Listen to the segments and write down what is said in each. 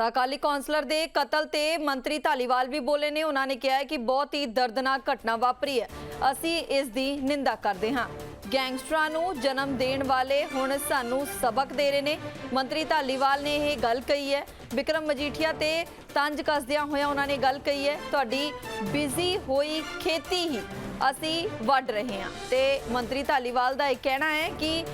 ਤਾਂ ਅਕਾਲੀ ਕੌਂਸਲਰ ਦੇ ਕਤਲ ਤੇ ਮੰਤਰੀ ਧਾਲੀਵਾਲ ਵੀ ਬੋਲੇ ਨੇ। ਉਹਨਾਂ ਨੇ ਕਿਹਾ ਹੈ ਕਿ ਬਹੁਤ ਹੀ ਦਰਦਨਾਕ ਘਟਨਾ ਵਾਪਰੀ ਹੈ। ਅਸੀਂ ਇਸ ਦੀ ਨਿੰਦਾ ਕਰਦੇ ਹਾਂ। ਗੈਂਗਸਟਰਾਂ ਨੂੰ ਜਨਮ ਦੇਣ ਵਾਲੇ ਹੁਣ ਸਾਨੂੰ ਸਬਕ ਦੇ ਰਹੇ ਨੇ। ਮੰਤਰੀ ਧਾਲੀਵਾਲ ਨੇ ਇਹ ਗੱਲ ਕਹੀ ਹੈ। ਵਿਕਰਮ ਮਜੀਠੀਆ ਤੇ ਤੰਜ ਕੱਸਦਿਆਂ ਹੋਇਆ ਉਹਨਾਂ ਨੇ ਗੱਲ ਕਹੀ ਹੈ, ਤੁਹਾਡੀ ਬਿਜ਼ੀ ਹੋਈ ਖੇਤੀ ਹੀ ਅਸੀਂ ਵੱਢ ਰਹੇ ਹਾਂ। ਤੇ ਮੰਤਰੀ ਧਾਲੀਵਾਲ ਦਾ ਇਹ ਕਹਿਣਾ ਹੈ ਕਿ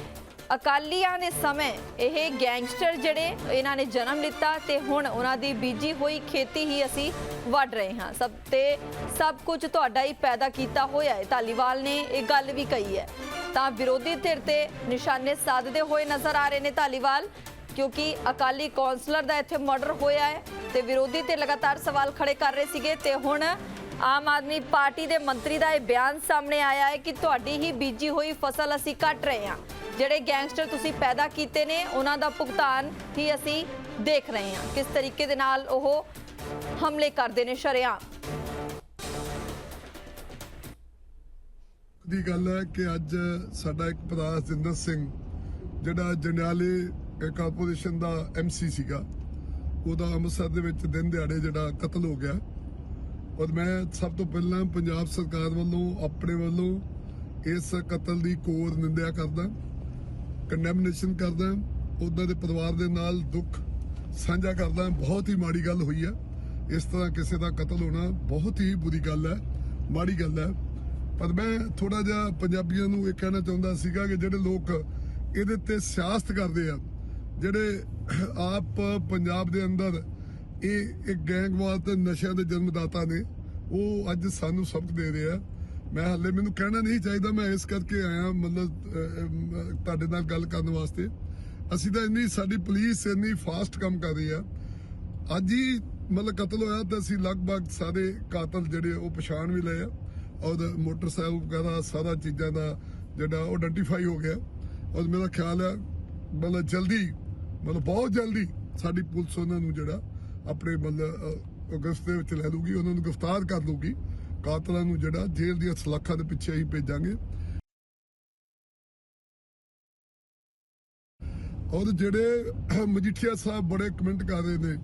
ਅਕਾਲੀਆਂ ਦੇ ਸਮੇਂ ਇਹ ਗੈਂਗਸਟਰ ਜਿਹੜੇ ਇਹਨਾਂ ਨੇ ਜਨਮ ਲਿੱਤਾ ਤੇ ਹੁਣ ਉਹਨਾਂ ਦੀ ਬੀਜੀ ਹੋਈ ਖੇਤੀ ਹੀ ਅਸੀਂ ਵੱਢ ਰਹੇ ਹਾਂ। ਸਭ ਤੇ ਸਭ ਕੁਝ ਤੁਹਾਡਾ ਹੀ ਪੈਦਾ ਕੀਤਾ ਹੋਇਆ ਹੈ। ਧਾਲੀਵਾਲ ਨੇ ਇਹ ਗੱਲ ਵੀ ਕਹੀ ਹੈ। ਤਾਂ ਵਿਰੋਧੀ ਧਿਰ ਤੇ ਨਿਸ਼ਾਨੇ ਸਾਧਦੇ ਹੋਏ ਨਜ਼ਰ ਆ ਰਹੇ ਨੇ ਧਾਲੀਵਾਲ ਕਿਉਂਕਿ ਅਕਾਲੀ ਕੌਂਸਲਰ ਦਾ ਇੱਥੇ ਮਰਡਰ ਹੋਇਆ ਹੈ ਤੇ ਵਿਰੋਧੀ ਤੇ ਲਗਾਤਾਰ ਸਵਾਲ ਖੜੇ ਕਰ ਰਹੇ ਸੀਗੇ ਤੇ ਹੁਣ ਆਮ ਆਦਮੀ ਪਾਰਟੀ ਦੇ ਮੰਤਰੀ ਦਾ ਇਹ ਬਿਆਨ ਸਾਹਮਣੇ ਆਇਆ ਹੈ ਕਿ ਤੁਹਾਡੀ ਹੀ ਬੀਜੀ ਹੋਈ ਫਸਲ ਅਸੀਂ ਕੱਟ ਰਹੇ ਹਾਂ। ਜਿਹੜੇ ਗੈਂਗਸਟਰ ਤੁਸੀਂ ਪੈਦਾ ਕੀਤੇ ਨੇ, ਉਹਨਾਂ ਦਾ ਭੁਗਤਾਨ ਹੀ ਅਸੀਂ ਦੇਖ ਰਹੇ ਹਾਂ। ਕਿਸ ਤਰੀਕੇ ਦੇ ਨਾਲ ਉਹ ਹਮਲੇ ਕਰਦੇ ਨੇ ਸ਼ਰੇਆਮ? ਦੀ ਗੱਲ ਹੈ ਕਿ ਅੱਜ ਸਾਡਾ ਇੱਕ ਭਰਾ ਜਿੰਦਰ ਸਿੰਘ, ਜਿਹੜਾ ਜੰਡਿਆਲੇ ਕਾਰਪੋਰੇਸ਼ਨ ਦਾ ਐਮਸੀ ਸੀਗਾ, ਉਹਦਾ ਅੰਮ੍ਰਿਤਸਰ ਦੇ ਵਿੱਚ ਦਿਨ ਦਿਹਾੜੇ ਜਿਹੜਾ ਕਤਲ ਹੋ ਗਿਆ। ਔਰ ਮੈਂ ਸਭ ਤੋਂ ਪਹਿਲਾਂ ਪੰਜਾਬ ਸਰਕਾਰ ਵੱਲੋਂ, ਆਪਣੇ ਵੱਲੋਂ ਇਸ ਕਤਲ ਦੀ ਕੋਰ ਨਿੰਦਿਆ ਕਰਦਾ। ਕੰਡੈਮਨੇਸ਼ਨ ਕਰਦਾ ਉਹਨਾਂ ਦੇ ਪਰਿਵਾਰ ਦੇ ਨਾਲ ਦੁੱਖ ਸਾਂਝਾ ਕਰਦਾ ਬਹੁਤ ਹੀ ਮਾੜੀ ਗੱਲ ਹੋਈ ਹੈ। ਇਸ ਤਰ੍ਹਾਂ ਕਿਸੇ ਦਾ ਕਤਲ ਹੋਣਾ ਬਹੁਤ ਹੀ ਬੁਰੀ ਗੱਲ ਹੈ, ਮਾੜੀ ਗੱਲ ਹੈ। ਪਰ ਮੈਂ ਥੋੜਾ ਜਿਹਾ ਪੰਜਾਬੀਆਂ ਨੂੰ ਇਹ ਕਹਿਣਾ ਚਾਹੁੰਦਾ ਸੀਗਾ ਕਿ ਜਿਹੜੇ ਲੋਕ ਇਹਦੇ ਤੇ ਸਿਆਸਤ ਕਰਦੇ ਆ, ਜਿਹੜੇ ਆਪ ਪੰਜਾਬ ਦੇ ਅੰਦਰ ਇਹ ਇੱਕ ਗੈਂਗਵਾਦ ਤੇ ਨਸ਼ਿਆਂ ਦੇ ਜਨਮਦਾਤਾ ਨੇ, ਉਹ ਅੱਜ ਸਾਨੂੰ ਸਬਕ ਦੇ ਰਹੇ ਆ। ਮੈਂ ਹਾਲੇ ਮੈਨੂੰ ਕਹਿਣਾ ਨਹੀਂ ਚਾਹੀਦਾ, ਮੈਂ ਇਸ ਕਰਕੇ ਆਇਆ, ਮਤਲਬ ਤੁਹਾਡੇ ਨਾਲ ਗੱਲ ਕਰਨ ਵਾਸਤੇ। ਅਸੀਂ ਤਾਂ ਇੰਨੀ, ਸਾਡੀ ਪੁਲਿਸ ਇੰਨੀ ਫਾਸਟ ਕੰਮ ਕਰ ਰਹੀ ਆ। ਅੱਜ ਹੀ, ਮਤਲਬ ਕਤਲ ਹੋਇਆ ਤਾਂ ਅਸੀਂ ਲਗਭਗ ਸਾਰੇ ਕਾਤਲ ਜਿਹੜੇ ਉਹ ਪਛਾਣ ਵੀ ਲਏ ਆ। ਔਰ ਮੋਟਰਸਾਈਕਲ ਵਗੈਰਾ, ਸਾਰਾ ਚੀਜ਼ਾਂ ਦਾ ਜਿਹੜਾ, ਉਹ ਆਇਡੈਂਟੀਫਾਈ ਹੋ ਗਿਆ। ਔਰ ਮੇਰਾ ਖਿਆਲ ਹੈ ਮਤਲਬ ਜਲਦੀ, ਮਤਲਬ ਬਹੁਤ ਜਲਦੀ ਸਾਡੀ ਪੁਲਿਸ ਉਹਨਾਂ ਨੂੰ ਜਿਹੜਾ, ਆਪਣੇ ਮਤਲਬ ਅਗਸਤ ਦੇ ਵਿੱਚ ਲੈ ਲੂਗੀ ਉਹਨਾਂ ਨੂੰ ਗ੍ਰਿਫਤਾਰ ਕਰ ਲੂਗੀ ਕਾਤਲਾਂ ਨੂੰ ਜਿਹੜਾ ਜੇਲ੍ਹ ਦੀਆਂ ਸਲਾਖਾਂ ਦੇ ਪਿੱਛੇ ਹੀ ਭੇਜਾਂਗੇ। ਔਰ ਜਿਹੜੇ ਮਜੀਠੀਆ ਸਾਹਿਬ ਬੜੇ ਕਮੈਂਟ ਕਰ ਰਹੇ ਨੇ,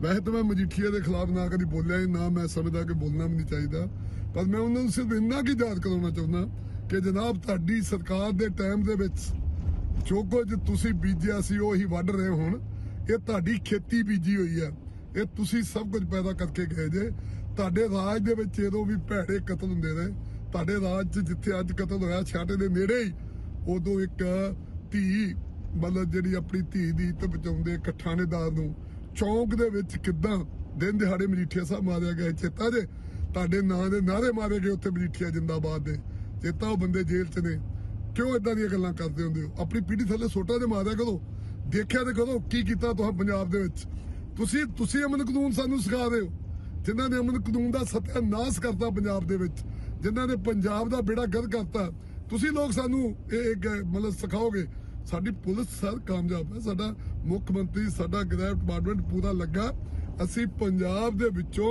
ਵੈਸੇ ਤਾਂ ਮੈਂ ਮਜੀਠੀਆ ਦੇ ਖਿਲਾਫ ਨਾ ਕਦੀ ਬੋਲਿਆ ਹੀ ਨਾ ਮੈਂ ਸਮਝਦਾ ਕਿ ਬੋਲਣਾ ਵੀ ਨਹੀਂ ਚਾਹੀਦਾ। ਪਰ ਮੈਂ ਉਹਨਾਂ ਨੂੰ ਸਿਰਫ ਇੰਨਾ ਕੀ ਯਾਦ ਕਰਾਉਣਾ ਚਾਹੁੰਦਾ ਕਿ ਜਨਾਬ ਤੁਹਾਡੀ ਸਰਕਾਰ ਦੇ ਟਾਈਮ ਦੇ ਵਿੱਚ ਜੋ ਕੁਝ ਤੁਸੀਂ ਬੀਜਿਆ ਸੀ, ਉਹ ਹੀ ਵੱਢ ਰਹੇ ਹੁਣ। ਇਹ ਤੁਹਾਡੀ ਖੇਤੀ ਬੀਜੀ ਹੋਈ ਆ ਇਹ ਤੁਸੀਂ ਸਭ ਕੁਝ ਪੈਦਾ ਕਰਕੇ ਗਏ ਜੇ। ਤੁਹਾਡੇ ਰਾਜ ਦੇ ਵਿੱਚ ਜਦੋਂ ਵੀ ਭੈੜੇ ਕਤਲ ਹੁੰਦੇ ਨੇ, ਤੁਹਾਡੇ ਰਾਜ 'ਚ ਜਿੱਥੇ ਅੱਜ ਕਤਲ ਹੋਇਆ, ਛਾਟੇ ਦੇ ਨੇੜੇ ਹੀ, ਉਦੋਂ ਇੱਕ ਧੀ, ਮਤਲਬ ਜਿਹੜੀ ਆਪਣੀ ਧੀ ਦੀ ਇੱਜ਼ਤ ਬਚਾਉਂਦੇ ਇੱਕ ਨੂੰ, ਚੌਂਕ ਦੇ ਵਿੱਚ ਕਿੱਦਾਂ ਦਿਨ ਦਿਹਾੜੇ ਮਜੀਠੀਆ ਸਾਹਿਬ ਮਾਰਿਆ ਗਿਆ ਚੇਤਾ ਜੇ? ਤੁਹਾਡੇ ਨਾਂ ਦੇ ਨਾਰੇ ਮਾਰੇ ਗਏ ਉੱਥੇ ਮਜੀਠੀਆ ਜਿੰਦਾਬਾਦ ਦੇ। ਚੇਤਾ ਉਹ ਬੰਦੇ ਜੇਲ੍ਹ 'ਚ ਨੇ। ਕਿਉਂ ਇਦਾਂ ਦੀਆਂ ਗੱਲਾਂ ਕਰਦੇ ਹੁੰਦੇ ਹੋ? ਆਪਣੀ ਪੀੜੀ ਥੱਲੇ ਸੋਟਾ ਤੇ ਮਾਰਿਆ ਕਰੋ। ਦੇਖਿਆ ਤੇ ਕਰੋ ਕੀ ਕੀਤਾ ਤੁਸੀਂ ਪੰਜਾਬ ਦੇ ਵਿੱਚ। ਤੁਸੀਂ ਤੁਸੀਂ ਅਮਨ ਕਾਨੂੰਨ ਸਾਨੂੰ ਸਿਖਾ ਰਹੇ ਹੋ। ਜਿਨ੍ਹਾਂ ਨੇ ਅਮਨ ਕਾਨੂੰਨ ਦਾ ਸਤਿਆਨਾਸ਼ ਕਰਤਾ ਪੰਜਾਬ ਦੇ ਵਿੱਚ, ਜਿਨ੍ਹਾਂ ਨੇ ਪੰਜਾਬ ਦਾ ਬੇੜਾ ਗਰਕ ਕਰਤਾ। ਤੁਸੀਂ ਲੋਕ ਸਾਨੂੰ ਇਹ ਇੱਕ, ਮਤਲਬ ਸਿਖਾਓਗੇ, ਸਾਡੀ ਪੁਲਿਸ ਸਰ ਕਾਮਯਾਬ ਹੈ, ਸਾਡਾ ਮੁੱਖ ਮੰਤਰੀ, ਸਾਡਾ ਗ੍ਰਹਿ ਡਿਪਾਰਟਮੈਂਟ ਪੂਰਾ ਲੱਗਾ। ਅਸੀਂ ਪੰਜਾਬ ਦੇ ਵਿੱਚੋਂ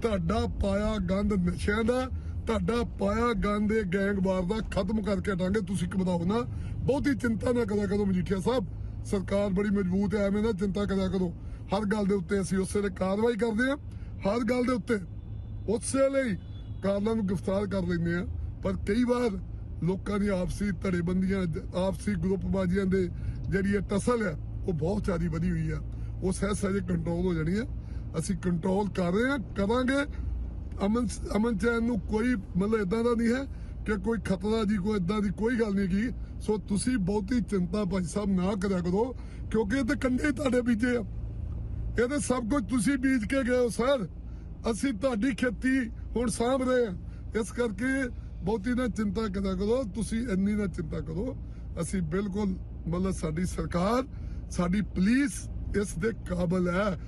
ਤੁਹਾਡਾ ਪਾਇਆ ਗੰਦ ਨਸ਼ਿਆਂ ਦਾ, ਤੁਹਾਡਾ ਪਾਇਆ ਗੰਦ ਇਹ ਗੈਂਗਵਾਰ ਦਾ ਖਤਮ ਕਰਕੇ ਹਟਾਂਗੇ। ਤੁਸੀਂ ਘਬਰਾਓ ਨਾ, ਬਹੁਤੀ ਚਿੰਤਾ ਨਾ ਕਰਿਆ ਕਰੋ ਮਜੀਠੀਆ ਸਾਹਿਬ। ਸਰਕਾਰ ਬੜੀ ਮਜ਼ਬੂਤ ਹੈ, ਐਵੇਂ ਨਾ ਚਿੰਤਾ ਕਰਿਆ ਕਰੋ। ਹਰ ਗੱਲ ਦੇ ਉੱਤੇ ਅਸੀਂ ਉਸੇ ਵੇਲੇ ਕਾਰਵਾਈ ਕਰਦੇ ਹਾਂ। ਹਰ ਗੱਲ ਦੇ ਉੱਤੇ। ਉਸੇ ਲਈ ਕਾਰਨਾਂ ਨੂੰ ਗ੍ਰਿਫਤਾਰ ਕਰ ਲੈਂਦੇ ਆ ਪਰ ਕਈ ਵਾਰ ਲੋਕਾਂ ਦੀ ਆਪਸੀ ਧੜੇਬੰਦੀਆਂ, ਆਪਸੀ ਗਰੁੱਪਬਾਜ਼ੀਆਂ ਦੇ ਜਿਹੜੀ ਇਹ ਟਸਲ ਹੈ, ਉਹ ਬਹੁਤ ਜ਼ਿਆਦਾ ਵਧੀ ਹੋਈ ਆ ਉਹ ਸਹਿ ਸਹਿਜੇ ਕੰਟਰੋਲ ਹੋ ਜਾਣੀ ਆ ਅਸੀਂ ਕੰਟਰੋਲ ਕਰ ਰਹੇ ਹਾਂ, ਕਰਾਂਗੇ। ਅਮਨ ਅਮਨ ਚੈਨ ਨੂੰ ਕੋਈ ਮਤਲਬ ਇਦਾਂ ਦਾ ਨਹੀਂ ਹੈ ਕਿ ਕੋਈ ਖਤਰਾ ਜੀ, ਕੋਈ ਇਦਾਂ ਦੀ ਕੋਈ ਗੱਲ ਨਹੀਂ ਕੀ ਸੋ ਤੁਸੀਂ ਬਹੁਤੀ ਚਿੰਤਾ ਭਾਈ ਸਾਹਿਬ ਨਾ ਕਰਿਆ ਕਰੋ, ਕਿਉਂਕਿ ਇਹ ਤੇ ਕੰਡੇ ਤੁਹਾਡੇ ਬੀਜੇ ਆ। ਇਹ ਤੇ ਸਭ ਕੁਝ ਤੁਸੀਂ ਬੀਜ ਕੇ ਗਏ ਹੋ, ਸਰ। ਅਸੀਂ ਤੁਹਾਡੀ ਖੇਤੀ ਹੁਣ ਸਾਂਭ ਰਹੇ ਹਾਂ। ਇਸ ਕਰਕੇ ਬਹੁਤੀ ਨਾ ਚਿੰਤਾ ਕਰਿਆ ਕਰੋ, ਤੁਸੀਂ ਇੰਨੀ ਨਾ ਚਿੰਤਾ ਕਰੋ। ਅਸੀਂ ਬਿਲਕੁਲ ਮਤਲਬ ਸਾਡੀ ਸਰਕਾਰ, ਸਾਡੀ ਪੁਲਿਸ ਇਸ ਦੇ ਕਾਬਲ ਹੈ।